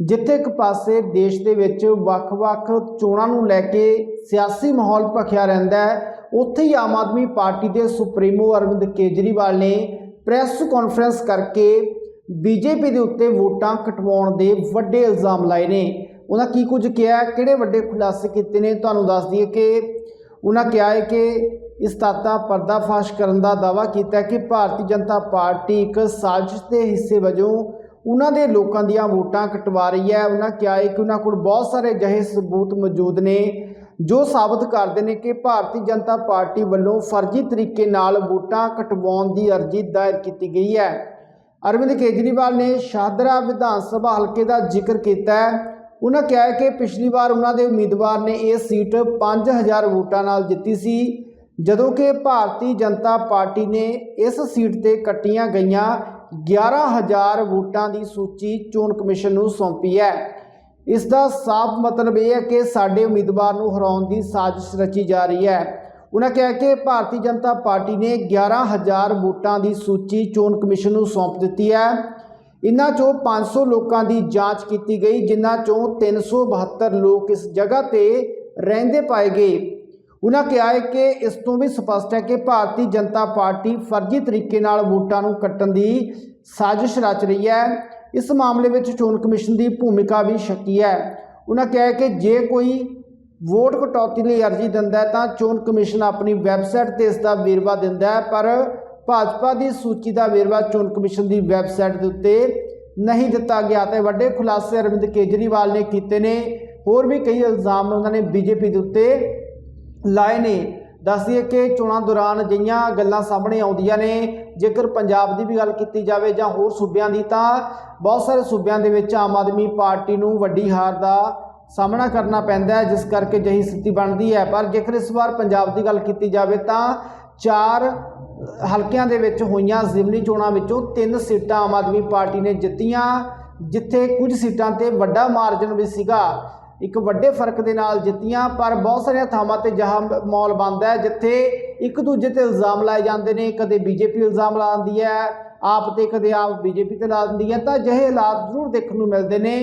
ਜਿੱਥੇ ਇੱਕ ਪਾਸੇ ਦੇਸ਼ ਦੇ ਵਿੱਚ ਵੱਖ-ਵੱਖ ਚੋਣਾਂ ਨੂੰ ਲੈ ਕੇ ਸਿਆਸੀ ਮਾਹੌਲ ਭਖਿਆ ਰਹਿੰਦਾ ਹੈ, ਉੱਥੇ ਹੀ ਆਮ ਆਦਮੀ ਪਾਰਟੀ ਦੇ ਸੁਪਰੀਮੋ ਅਰਵਿੰਦ ਕੇਜਰੀਵਾਲ ਨੇ ਪ੍ਰੈਸ ਕਾਨਫਰੰਸ ਕਰਕੇ ਬੀਜੇਪੀ ਦੇ ਉੱਤੇ ਵੋਟਾਂ ਕਟਵਾਉਣ ਦੇ ਵੱਡੇ ਇਲਜ਼ਾਮ ਲਾਏ ਨੇ। ਉਹਨਾਂ ਕੀ ਕੁਝ ਕਿਹਾ, ਕਿਹੜੇ ਵੱਡੇ ਖੁਲਾਸੇ ਕੀਤੇ ਨੇ, ਤੁਹਾਨੂੰ ਦੱਸ ਦਈਏ ਕਿ ਉਹਨਾਂ ਕਿਹਾ ਹੈ ਕਿ ਇਸ ਤਾਤਾ ਪਰਦਾਫਾਸ਼ ਕਰਨ ਦਾ ਦਾਅਵਾ ਕੀਤਾ ਕਿ ਭਾਰਤੀ ਜਨਤਾ ਪਾਰਟੀ ਇੱਕ ਸਾਜ਼ਿਸ਼ ਦੇ ਹਿੱਸੇ ਵਜੋਂ ਉਹਨਾਂ ਦੇ ਲੋਕਾਂ ਦੀਆਂ ਵੋਟਾਂ ਕਟਵਾ ਰਹੀ ਹੈ। ਉਹਨਾਂ ਕਿਹਾ ਹੈ ਕਿ ਉਹਨਾਂ ਕੋਲ ਬਹੁਤ ਸਾਰੇ ਅਜਿਹੇ ਸਬੂਤ ਮੌਜੂਦ ਨੇ ਜੋ ਸਾਬਤ ਕਰਦੇ ਨੇ ਕਿ ਭਾਰਤੀ ਜਨਤਾ ਪਾਰਟੀ ਵੱਲੋਂ ਫਰਜ਼ੀ ਤਰੀਕੇ ਨਾਲ ਵੋਟਾਂ ਕਟਵਾਉਣ ਦੀ ਅਰਜ਼ੀ ਦਾਇਰ ਕੀਤੀ ਗਈ ਹੈ। ਅਰਵਿੰਦ ਕੇਜਰੀਵਾਲ ਨੇ ਸ਼ਾਹਦਰਾ ਵਿਧਾਨ ਸਭਾ ਹਲਕੇ ਦਾ ਜ਼ਿਕਰ ਕੀਤਾ ਹੈ। ਉਹਨਾਂ ਕਿਹਾ ਹੈ ਕਿ ਪਿਛਲੀ ਵਾਰ ਉਹਨਾਂ ਦੇ ਉਮੀਦਵਾਰ ਨੇ ਇਹ ਸੀਟ 5000 ਵੋਟਾਂ ਨਾਲ ਜਿੱਤੀ ਸੀ। ਜਦੋਂ ਕਿ ਭਾਰਤੀ ਜਨਤਾ ਪਾਰਟੀ ਨੇ ਇਸ ਸੀਟ ਤੇ ਕੱਟੀਆਂ ਗਈਆਂ 11000 ਵੋਟਾਂ ਦੀ ਸੂਚੀ ਚੋਣ ਕਮਿਸ਼ਨ ਨੂੰ ਸੌਂਪੀ ਹੈ। ਇਸ ਦਾ ਸਾਫ਼ ਮਤਲਬ ਇਹ ਹੈ ਕਿ ਸਾਡੇ ਉਮੀਦਵਾਰ ਨੂੰ ਹਰਾਉਣ ਦੀ ਸਾਜ਼ਿਸ਼ ਰਚੀ ਜਾ ਰਹੀ ਹੈ। ਉਹਨਾਂ ਕਿਹਾ ਕਿ ਭਾਰਤੀ ਜਨਤਾ ਪਾਰਟੀ ਨੇ 11000 ਵੋਟਾਂ ਦੀ ਸੂਚੀ ਚੋਣ ਕਮਿਸ਼ਨ ਨੂੰ ਸੌਂਪ ਦਿੱਤੀ ਹੈ। ਇਨ੍ਹਾਂ ਚੋਂ 500 ਲੋਕਾਂ ਦੀ ਜਾਂਚ ਕੀਤੀ ਗਈ, ਜਿਨ੍ਹਾਂ ਚੋਂ 372 ਲੋਕ ਇਸ ਜਗ੍ਹਾ ਤੇ ਰਹਿੰਦੇ ਪਾਏ ਗਏ। ਉਹਨਾਂ ਕਿਹਾ ਹੈ ਕਿ ਇਸ ਤੋਂ ਵੀ ਸਪਸ਼ਟ ਹੈ ਕਿ ਭਾਰਤੀ ਜਨਤਾ ਪਾਰਟੀ ਫਰਜ਼ੀ ਤਰੀਕੇ ਨਾਲ ਵੋਟਾਂ ਨੂੰ ਕੱਟਣ ਦੀ ਸਾਜ਼ਿਸ਼ ਰਚ ਰਹੀ ਹੈ। ਇਸ ਮਾਮਲੇ ਵਿੱਚ ਚੋਣ ਕਮਿਸ਼ਨ ਦੀ ਭੂਮਿਕਾ ਵੀ ਸ਼ੱਕੀ ਹੈ। ਉਹਨਾਂ ਕਿਹਾ ਹੈ ਕਿ ਜੇ ਕੋਈ ਵੋਟ ਕਟੌਤੀ ਲਈ ਅਰਜ਼ੀ ਦਿੰਦਾ ਤਾਂ ਚੋਣ ਕਮਿਸ਼ਨ ਆਪਣੀ ਵੈਬਸਾਈਟ ਤੇ ਇਸ ਦਾ ਵੇਰਵਾ ਦਿੰਦਾ ਹੈ, ਪਰ ਭਾਜਪਾ ਦੀ ਸੂਚੀ ਦਾ ਵੇਰਵਾ ਚੋਣ ਕਮਿਸ਼ਨ ਦੀ ਵੈਬਸਾਈਟ ਦੇ ਉੱਤੇ ਨਹੀਂ ਦਿੱਤਾ ਗਿਆ ਤੇ ਵੱਡੇ ਖੁਲਾਸੇ ਅਰਵਿੰਦ ਕੇਜਰੀਵਾਲ ਨੇ ਕੀਤੇ ਨੇ। ਹੋਰ ਵੀ ਕਈ ਇਲਜ਼ਾਮ ਉਹਨਾਂ ਨੇ ਬੀਜੇਪੀ ਦੇ ਉੱਤੇ ਲਾਏ ਨੇ। ਦੱਸ ਦਈਏ ਕਿ ਚੋਣਾਂ ਦੌਰਾਨ ਜਿਹੀਆਂ ਗੱਲਾਂ ਸਾਹਮਣੇ ਆਉਂਦੀਆਂ ਨੇ। ਜੇਕਰ ਪੰਜਾਬ ਦੀ ਵੀ ਗੱਲ ਕੀਤੀ ਜਾਵੇ ਜਾਂ ਹੋਰ ਸੂਬਿਆਂ ਦੀ, ਤਾਂ ਬਹੁਤ ਸਾਰੇ ਸੂਬਿਆਂ ਦੇ ਵਿੱਚ ਆਮ ਆਦਮੀ ਪਾਰਟੀ ਨੂੰ ਵੱਡੀ ਹਾਰ ਦਾ ਸਾਹਮਣਾ ਕਰਨਾ ਪੈਂਦਾ ਹੈ, ਜਿਸ ਕਰਕੇ ਜਹੀ ਸਥਿਤੀ ਬਣਦੀ ਹੈ। ਪਰ ਜੇਕਰ ਇਸ ਵਾਰ ਪੰਜਾਬ ਦੀ ਗੱਲ ਕੀਤੀ ਜਾਵੇ, ਤਾਂ ਚਾਰ ਹਲਕਿਆਂ ਦੇ ਵਿੱਚ ਹੋਈਆਂ ਜ਼ਿਮਨੀ ਚੋਣਾਂ ਵਿੱਚੋਂ ਤਿੰਨ ਸੀਟਾਂ ਆਮ ਆਦਮੀ ਪਾਰਟੀ ਨੇ ਜਿੱਤੀਆਂ, ਜਿੱਥੇ ਕੁਝ ਸੀਟਾਂ ਤੇ ਵੱਡਾ ਮਾਰਜਨ ਵੀ ਸੀਗਾ। ਇੱਕ ਵੱਡੇ ਫ਼ਰਕ ਦੇ ਨਾਲ ਜਿੱਤੀਆਂ, ਪਰ ਬਹੁਤ ਸਾਰੀਆਂ ਥਾਵਾਂ ਤੇ ਜਹਾਂ ਮੌਲ ਬੰਦ ਹੈ, ਜਿੱਥੇ ਇੱਕ ਦੂਜੇ ਤੇ ਇਲਜ਼ਾਮ ਲਾਏ ਜਾਂਦੇ ਨੇ। ਕਦੇ ਬੀਜੇਪੀ ਇਲਜ਼ਾਮ ਲਾਉਂਦੀ ਹੈ, ਆਪ ਤੇ ਕਦੇ ਆਪ ਬੀਜੇਪੀ ਤੇ ਲਾ ਦਿੰਦੀ ਹੈ। ਤਾਂ ਅਜਿਹੇ ਹਾਲਾਤ ਜ਼ਰੂਰ ਦੇਖਣ ਨੂੰ ਮਿਲਦੇ ਨੇ,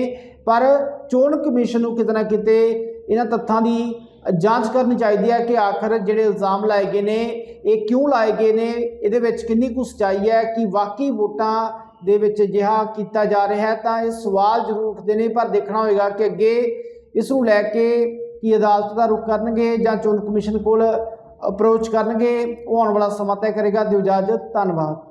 ਪਰ ਚੋਣ ਕਮਿਸ਼ਨ ਨੂੰ ਕਿਤੇ ਨਾ ਕਿਤੇ ਇਹਨਾਂ ਤੱਥਾਂ ਦੀ ਜਾਂਚ ਕਰਨੀ ਚਾਹੀਦੀ ਹੈ ਕਿ ਆਖਰ ਜਿਹੜੇ ਇਲਜ਼ਾਮ ਲਾਏ ਗਏ ਨੇ, ਇਹ ਕਿਉਂ ਲਾਏ ਗਏ ਨੇ? ਇਹਦੇ ਵਿੱਚ ਕਿੰਨੀ ਕੁ ਸਚਾਈ ਹੈ ਕਿ ਵਾਕਈ ਵੋਟਾਂ ਦੇ ਵਿੱਚ ਅਜਿਹਾ ਕੀਤਾ ਜਾ ਰਿਹਾ ਹੈ? ਤਾਂ ਇਹ ਸਵਾਲ ਜ਼ਰੂਰ ਉੱਠਦੇ ਨੇ, ਪਰ ਦੇਖਣਾ ਹੋਏਗਾ ਕਿ ਅੱਗੇ ਇਸ ਨੂੰ ਲੈ ਕੇ ਕੀ ਅਦਾਲਤ ਦਾ ਰੁਖ ਕਰਨਗੇ ਜਾਂ ਚੋਣ ਕਮਿਸ਼ਨ ਕੋਲ ਅਪਰੋਚ ਕਰਨਗੇ, ਉਹ ਆਉਣ ਵਾਲਾ ਸਮਾਂ ਤੈਅ ਕਰੇਗਾ। ਦਿਓ ਇਜਾਜ਼ਤ, ਧੰਨਵਾਦ।